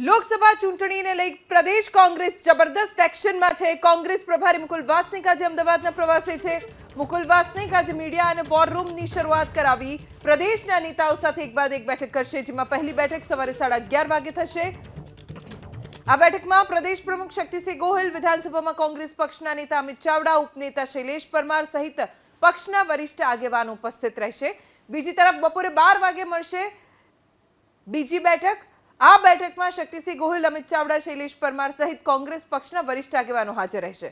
લોકસભા ચૂંટણીને લઈ પ્રદેશ કોંગ્રેસ જબરદસ્ત એક્શનમાં છે. કોંગ્રેસ પ્રભારી મુકુલ વાસનિક આજે અમદાવાદના પ્રવાસે છે. મુકુલ વાસનિક આજે મીડિયા અને વોર રૂમની શરૂઆત કરાવી. પ્રદેશના નેતાઓ સાથે એક બાદ એક બેઠક કરશે, જેમાં પહેલી બેઠક સવારે સાડા અગિયાર વાગે થશે. આ બેઠકમાં પ્રદેશ પ્રમુખ શક્તિસિંહ ગોહિલ, વિધાનસભામાં કોંગ્રેસ પક્ષના નેતા અમિત ચાવડા, ઉપનેતા શૈલેષ પરમાર સહિત પક્ષના વરિષ્ઠ આગેવાનો ઉપસ્થિત રહેશે. બીજી તરફ બપોરે બાર વાગે મળશે બીજી બેઠક. આ બેઠકમાં શક્તિસિંહ ગોહિલ, અમિત ચાવડા, શૈલેષ પરમાર સહિત કોંગ્રેસ પક્ષના વરિષ્ઠ આગેવાનો હાજર રહેશે.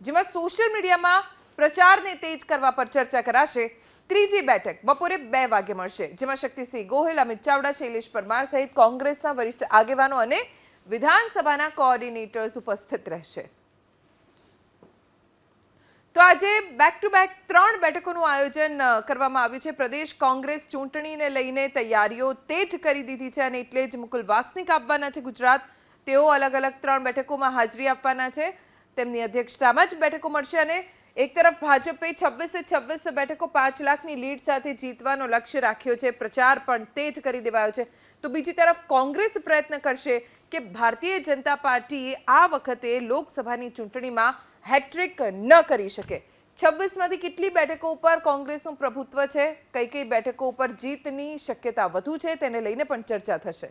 જેમાં સોશિયલ મીડિયામાં પ્રચારને તેજ કરવા પર ચર્ચા કરાશે. ત્રીજી બેઠક બપોરે બે વાગે મળશે, જેમાં શક્તિસિંહ ગોહિલ, અમિત ચાવડા, શૈલેષ પરમાર સહિત કોંગ્રેસના વરિષ્ઠ આગેવાનો અને વિધાનસભાના કોઓર્ડિનેટર્સ ઉપસ્થિત રહેશે. તો આજે બેક ટુ બેક ત્રણ બેઠકોનું આયોજન કરવામાં આવ્યું છે. પ્રદેશ કોંગ્રેસ ચૂંટણીને લઈને તૈયારીઓ તેજ કરી દીધી છે અને એટલે જ મુકુલ વાસનિક આપવાના છે ગુજરાત. તેઓ અલગ અલગ ત્રણ બેઠકોમાં હાજરી આપવાના છે. તેમની અધ્યક્ષતામાં જ બેઠકો મળશે અને એક તરફ ભાજપે છવ્વીસે છવ્વીસ બેઠકો પાંચ લાખની લીડ સાથે જીતવાનો લક્ષ્ય રાખ્યો છે. પ્રચાર પણ તેજ કરી દેવાયો છે. તો બીજી તરફ કોંગ્રેસ પ્રયત્ન કરશે કે ભારતીય જનતા પાર્ટી આ વખતે લોકસભાની ચૂંટણીમાં હેટ્રિક ન કરી શકે. છવ્વીસમાંથી કેટલી બેઠકો ઉપર કોંગ્રેસનું પ્રભુત્વ છે? કઈ કઈ બેઠકો ઉપર જીતની શક્યતા વધુ છે? તેને લઈને પણ ચર્ચા થશે.